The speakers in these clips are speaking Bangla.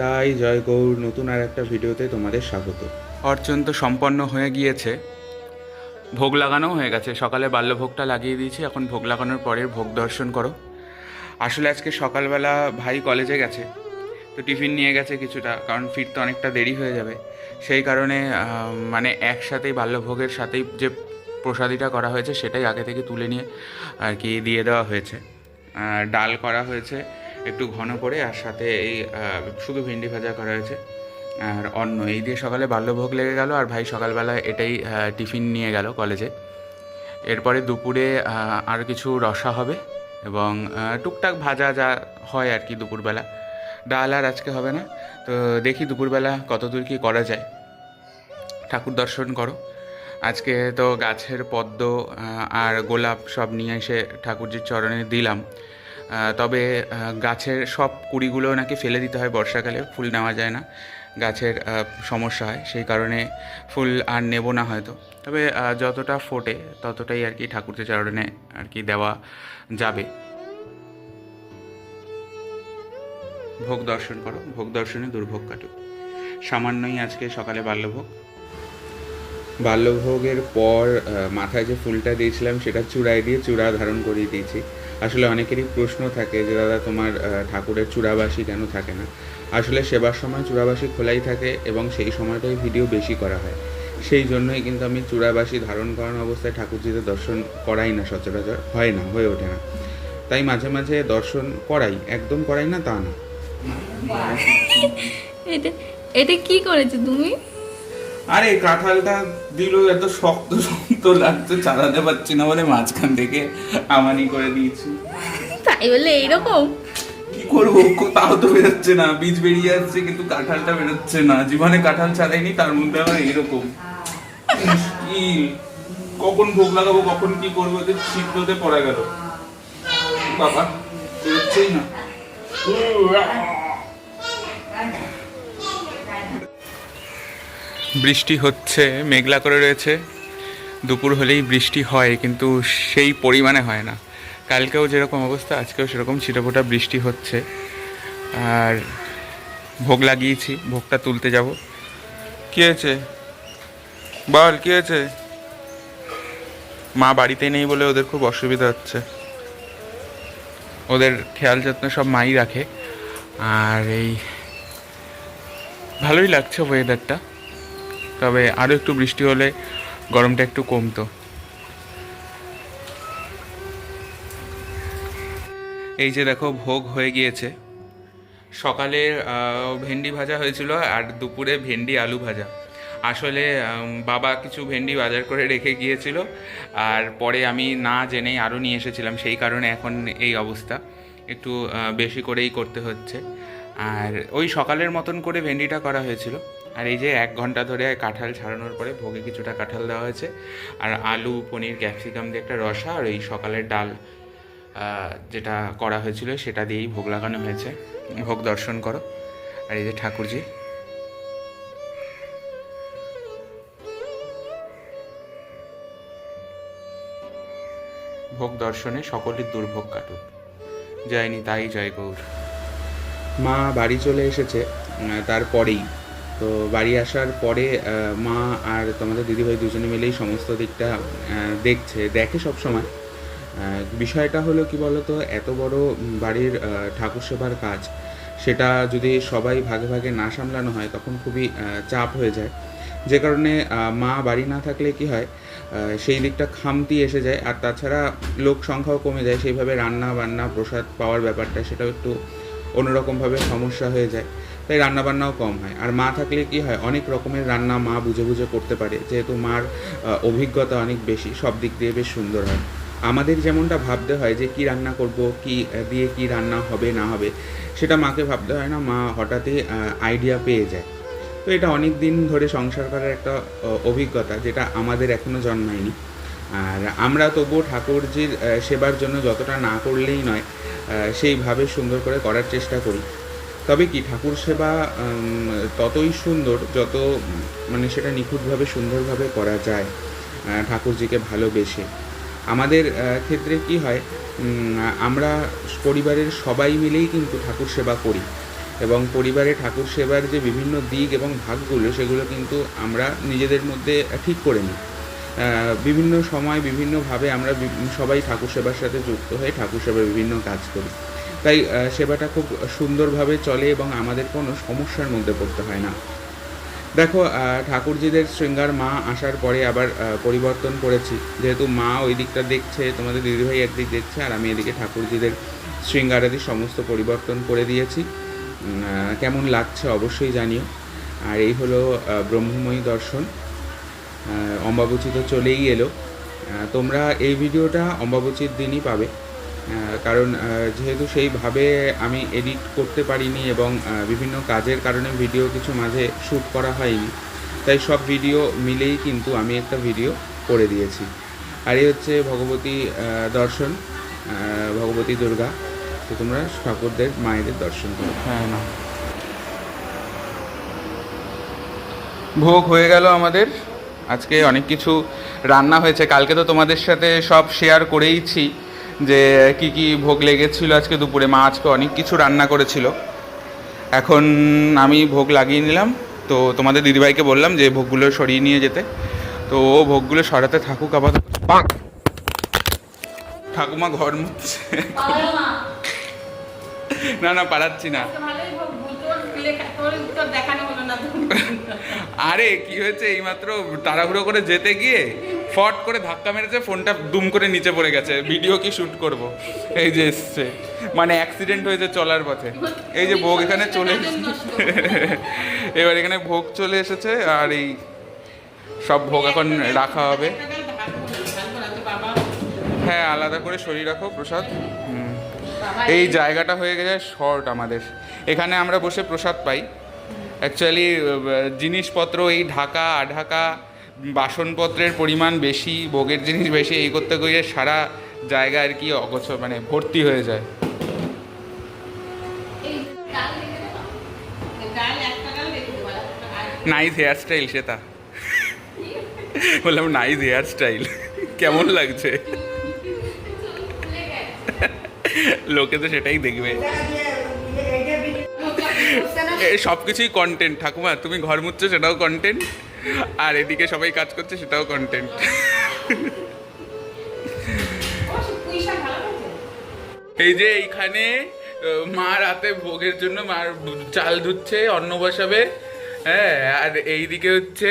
তাই জয় গৌর, নতুন আর একটা ভিডিওতে তোমাদের স্বাগত। অর্চন তো সম্পন্ন হয়ে গিয়েছে। ভোগ লাগানো হয়ে গেছে। সকালে বাল্যভোগটা লাগিয়ে দিয়েছি, এখন ভোগ লাগানোর পরের ভোগ দর্শন করো। আসলে আজকে সকালবেলা ভাই কলেজে গেছে, তো টিফিন নিয়ে গেছে কিছুটা, কারণ ফিরতে অনেকটা দেরি হয়ে যাবে। সেই কারণে মানে একসাথেই বাল্যভোগের সাথেই যে প্রসাদীটা করা হয়েছে, সেটাই আগে থেকে তুলে নিয়ে আর কি দিয়ে দেওয়া হয়েছে। ডাল করা হয়েছে একটু ঘন করে আর সাথে এই শুধু ভেন্ডি ভাজা করা হয়েছে। আর অন্য এই দিয়ে সকালে বাল্যভোগ লেগে গেল আর ভাই সকালবেলা এটাই টিফিন নিয়ে গেল কলেজে। এরপরে দুপুরে আর কিছু রসা হবে এবং টুকটাক ভাজা যা হয় আর কি দুপুরবেলা। ডাল আর আজকে হবে না। তো দেখি দুপুরবেলা কত দূর কী করা যায়। ঠাকুর দর্শন করো। আজকে তো গাছের পদ্ম আর গোলাপ সব নিয়ে এসে ঠাকুরজির চরণে দিলাম। তবে গাছের সব কুড়িগুলো নাকি ফেলে দিতে হয় বর্ষাকালে, ফুল নেওয়া যায় না, গাছের সমস্যা হয়, সেই কারণে ফুল আর নেব না হয়তো। তবে যতটা ফোটে, ততটাই আর কি ঠাকুরজির চরণে আর কি দেওয়া যাবে। ভোগ দর্শন করো, ভোগ দর্শনে দুর্ভোগ কাটুক। সামান্যই আজকে সকালে বাল্যভোগ। বাল্যভোগের পর মাথায় যে ফুলটা দিয়েছিলাম, সেটা চূড়ায় দিয়ে চূড়া ধারণ করিয়ে দিয়েছি। আসলে অনেকেরই প্রশ্ন থাকে যে, দাদা, তোমার ঠাকুরের চূড়াবাসি কেন থাকে না? আসলে সেবার সময় চূড়াবাসী খোলাই থাকে এবং সেই সময়টাই ভিডিও বেশি করা হয়। সেই জন্যই কিন্তু আমি চূড়াবাসী ধারণ করানো অবস্থায় ঠাকুরজিদের দর্শন করাই না সচরাচর, হয় না, হয়ে ওঠে না। তাই মাঝে মাঝে দর্শন করাই, একদম করাই না তা না। এটা এটা কি করেছ তুমি? আরে কাঁঠালটা দিল এত শক্ত শক্ত লাগছে চালাতে পারছি না বলে মাঝখান থেকে আমানি করে দিয়েছি। তাই বলে এইরকম? কি করব? তাও তো বেরোচ্ছে না বীজ বেরিয়ে যাচ্ছে কিন্তু কাঁঠালটা বেরোচ্ছে না। জীবনে কাঁঠাল চালাইনি তার মধ্যে আবার এরকম কি কখন ভোগ লাগাবো কখন কি করব? এদের ছিদ্রতে পড়া গেল। বাবা বেরোচ্ছেই না। বৃষ্টি হচ্ছে, মেঘলা করে রয়েছে। দুপুর হলেই বৃষ্টি হয়, কিন্তু সেই পরিমাণে হয় না। কালকেও যেরকম অবস্থা, আজকেও সেরকম ছিটেফোঁটা বৃষ্টি হচ্ছে। আর ভোগ লাগিয়েছি, ভোগটা তুলতে যাব। কি হয়েছে? বল, কি হয়েছে? মা বাড়িতে নেই বলে ওদের খুব অসুবিধা হচ্ছে। ওদের খেয়াল যত্ন সব মাই রাখে। আর এই, ভালোই লাগছে ওয়েদারটা তবে আরও একটু বৃষ্টি হলে গরমটা একটু কমতো। এই যে দেখো, ভোগ হয়ে গিয়েছে। সকালে ভেন্ডি ভাজা হয়েছিল আর দুপুরে ভেন্ডি আলু ভাজা। আসলে বাবা কিছু ভেন্ডি বাজার করে রেখে গিয়েছিল আর পরে আমি না জেনেই আরও নিয়ে এসেছিলাম, সেই কারণে এখন এই অবস্থা। একটু বেশি করেই করতে হচ্ছে। আর ওই সকালের মতন করে ভেন্ডিটা করা হয়েছিল। আর এই যে এক ঘণ্টা ধরে কাঁঠাল ছাড়ানোর পরে ভোগে কিছুটা কাঁঠাল দেওয়া হয়েছে। আর আলু, পনির, ক্যাপসিকাম দিয়ে একটা রসা আর এই সকালের ডাল যেটা করা হয়েছিল সেটা দিয়েই ভোগ লাগানো হয়েছে। ভোগ দর্শন করো। আর এই যে ঠাকুরজি। ভোগ দর্শনে সকলের দুর্ভোগ কাটুক। যায়নি তাই জয় গৌর। মা বাড়ি চলে এসেছে তারপরেই তো বাড়ি আসার পরে মা আর তোমাদের দিদিভাই দুজনে মিলেই সমস্ত দিকটা দেখছে, দেখে সব সময়। বিষয়টা হলো কি বলতো, এত বড় বাড়ির ঠাকুর সেবার কাজ, সেটা যদি সবাই ভাগে ভাগে না সামলানো হয়, তখন খুবই চাপ হয়ে যায়। যে কারণে মা বাড়ি না থাকলে কি হয় সেই দিকটা খামতি এসে যায়, আর তাছাড়া লোক সংখ্যাও কমে যায়। সেইভাবে রান্না বান্না, প্রসাদ পাওয়ার ব্যাপারটা, সেটাও একটু অন্যরকমভাবে সমস্যা হয়ে যায়। তাই রান্নাবান্নাও কম হয়। আর মা থাকলে কি হয়, অনেক রকমের রান্না মা বুঝে বুঝে করতে পারে। যেহেতু মার অভিজ্ঞতা অনেক বেশি, সব দিক দিয়ে বেশ সুন্দর হয়। আমাদের যেমনটা ভাবতে হয় যে কি রান্না করব, কি দিয়ে কি রান্না হবে, না হবে, সেটা মাকে ভাবতে হয় না, মা হঠাৎই আইডিয়া পেয়ে যায়। তো এটা অনেক দিন ধরে সংসার করার একটা অভিজ্ঞতা যেটা আমাদের এখনও জন্মায়নি। আর আমরা তবুও ঠাকুরজির সেবার জন্য যতটা না করলেই নয় সেইভাবে সুন্দর করে করার চেষ্টা করি। তবে কি ঠাকুর সেবা ততই সুন্দর যত মানে সেটা নিখুঁতভাবে, সুন্দরভাবে করা যায় ঠাকুরজিকে ভালোবেসে। আমাদের ক্ষেত্রে কি হয় আমরা পরিবারের সবাই মিলেই কিন্তু ঠাকুর সেবা করি এবং পরিবারে ঠাকুর সেবার যে বিভিন্ন দিক এবং ভাগগুলো, সেগুলো কিন্তু আমরা নিজেদের মধ্যে ঠিক করে নিই। বিভিন্ন সময়, বিভিন্নভাবে আমরা সবাই ঠাকুর সেবার সাথে যুক্ত হয়ে ঠাকুর সেবার বিভিন্ন কাজ করি। তাই সেবাটা খুব সুন্দরভাবে চলে এবং আমাদের কোনো সমস্যার মধ্যে পড়তে হয় না। দেখো ঠাকুরজিদের শৃঙ্গার মা আসার পরে আবার পরিবর্তন করেছি। যেহেতু মা ওই দিকটা দেখছে, তোমাদের দিদিভাই একদিক দেখছে, আর আমি এদিকে ঠাকুরজিদের শৃঙ্গারাদি সমস্ত পরিবর্তন করে দিয়েছি। কেমন লাগছে অবশ্যই জানিও। আর এই হলো ব্রহ্মময়ী দর্শন। অম্বাবচী তো চলেই এলো। তোমরা এই ভিডিওটা অম্বাবচীর দিনই পাবে। কারণ যেহেতু সেইভাবে আমি এডিট করতে পারিনি এবং বিভিন্ন কাজের কারণে ভিডিও কিছু মাঝে শ্যুট করা হয়নি, তাই সব ভিডিও মিলেই কিন্তু আমি একটা ভিডিও করে দিয়েছি। আর এই হচ্ছে ভগবতী দর্শন ভগবতী দুর্গা। তো তোমরা ঠাকুরদের, মায়েদের দর্শন করো। হ্যাঁ না ভোগ হয়ে গেল আমাদের। আজকে অনেক কিছু রান্না হয়েছে। কালকে তো তোমাদের সাথে সব শেয়ার করেইছি। যে কি কি ভোগ লেগেছিল আজকে দুপুরে? মা আজকে অনেক কিছু রান্না করেছিল। এখন আমি ভোগ লাগিয়ে নিলাম। তো তোমাদের দিদিভাইকে বললাম যে ভোগগুলো সরিয়ে নিয়ে যেতে। তো ও ভোগগুলো সরাতে থাকুক আপাতত। ঠাকুমা ঘর মুছছে। না। না পারাচ্ছি না। আরে কি হয়েছে? এইমাত্র তাড়াহুড়ো করে যেতে গিয়ে ফট করে ধাক্কা মেরেছে, ফোনটা দুম করে নিচে পড়ে গেছে। ভিডিও কি শ্যুট করব? এই যে এসছে। মানে অ্যাক্সিডেন্ট হয়েছে চলার পথে। এই যে ভোগ এখানে চলে এবার এখানে ভোগ চলে এসেছে, আর এই সব ভোগ এখন রাখা হবে। হ্যাঁ আলাদা করে শরীর রাখো, প্রসাদ। এই জায়গাটা হয়ে গেছে শর্ট আমাদের। এখানে আমরা বসে প্রসাদ পাই। অ্যাকচুয়ালি জিনিসপত্র এই ঢাকা, আঢাকা বাসনপত্রের পরিমাণ বেশি ভোগের জিনিস বেশি এই করতে গিয়ে সারা জায়গা আর কি অগোছ মানে ভর্তি হয়ে যায়। নাইস হেয়ার স্টাইল সেটা বললাম নাইস হেয়ার স্টাইল কেমন লাগছে? লোকে তো সেটাই দেখবে। সব কিছুই কন্টেন্ট ঠাকুমা তুমি ঘর মুছছো সেটাও কন্টেন্ট আর এদিকে সবাই কাজ করছে সেটাও কন্টেন্ট এই যে এইখানে মা রাতে ভোগের জন্য মার চাল ধুচ্ছে অন্ন বসাবে হ্যাঁ আর এইদিকে হচ্ছে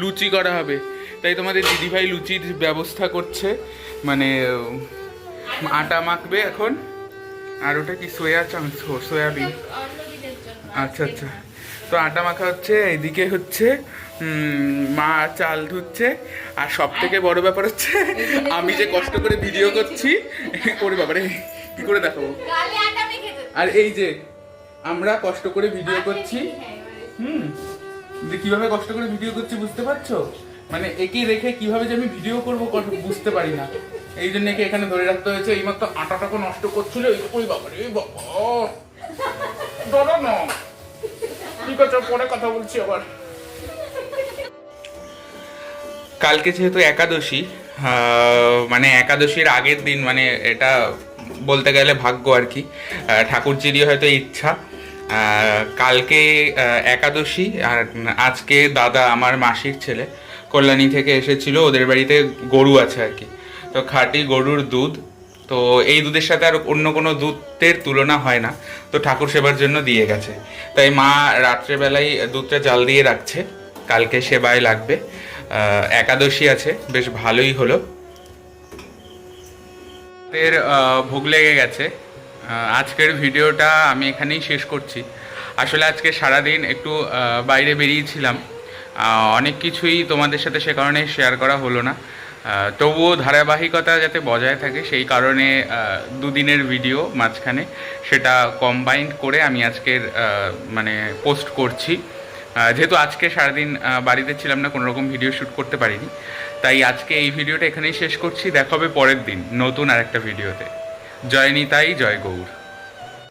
লুচি করা হবে। তাই তোমাদের দিদিভাই লুচির ব্যবস্থা করছে মানে আটা মাখবে এখন। আর ওটা কি সোয়া চাংস সয়াবিন? আচ্ছা আচ্ছা। তো আটা মাখা হচ্ছে এইদিকে হচ্ছে মা চাল ধুচ্ছে আর সব থেকে বড় ব্যাপার হচ্ছে আমি যে কষ্ট করে ভিডিও করছি ওরে বাবারে কি করে দেখাবো? আর এই যে আমরা কষ্ট করে ভিডিও করছি হুম যে কীভাবে কষ্ট করে ভিডিও করছি বুঝতে পারছ? মানে একে রেখে কীভাবে যে আমি ভিডিও করব বুঝতে পারি না। এই জন্য একে এখানে ধরে রাখতে হয়েছে এইমাত্র আটাটাকে নষ্ট করছিল ওই ওই বাবা। ধরো না। কথা বলছি আবার। কালকে যেহেতু একাদশী মানে একাদশীর আগের দিন মানে এটা বলতে গেলে ভাগ্য আর কি। ঠাকুরজিরই হয়তো ইচ্ছা। কালকে একাদশী আর আজকে দাদা আমার মাসির ছেলে কল্যাণী থেকে এসেছিল, ওদের বাড়িতে গরু আছে আর কি। তো খাঁটি গরুর দুধ তো এই দুধের সাথে আর অন্য কোনো দুধের তুলনা হয় না। তো ঠাকুর সেবার জন্য দিয়ে গেছে। তাই মা রাত্রেবেলায় দুধটা জাল দিয়ে রাখছে। কালকে সেবায় লাগবে। একাদশী আছে। বেশ ভালোই হলো। এর ভোগ লেগে গেছে। আজকের ভিডিওটা আমি এখানেই শেষ করছি। আসলে আজকে সারাদিন একটু বাইরে বেরিয়েছিলাম। অনেক কিছুই তোমাদের সাথে সে কারণে শেয়ার করা হলো না। তবুও ধারাবাহিকতা যাতে বজায় থাকে, সেই কারণে দুদিনের ভিডিও মাঝখানে সেটা কম্বাইন্ড করে আমি আজকের মানে পোস্ট করছি। যেহেতু আজকে সারাদিন বাড়িতে ছিলাম না কোনো রকম ভিডিও শ্যুট করতে পারিনি। তাই আজকে এই ভিডিওটা এখানেই শেষ করছি। দেখা হবে পরের দিন নতুন আরেকটা ভিডিওতে। জয় নিতাই, জয় গৌর।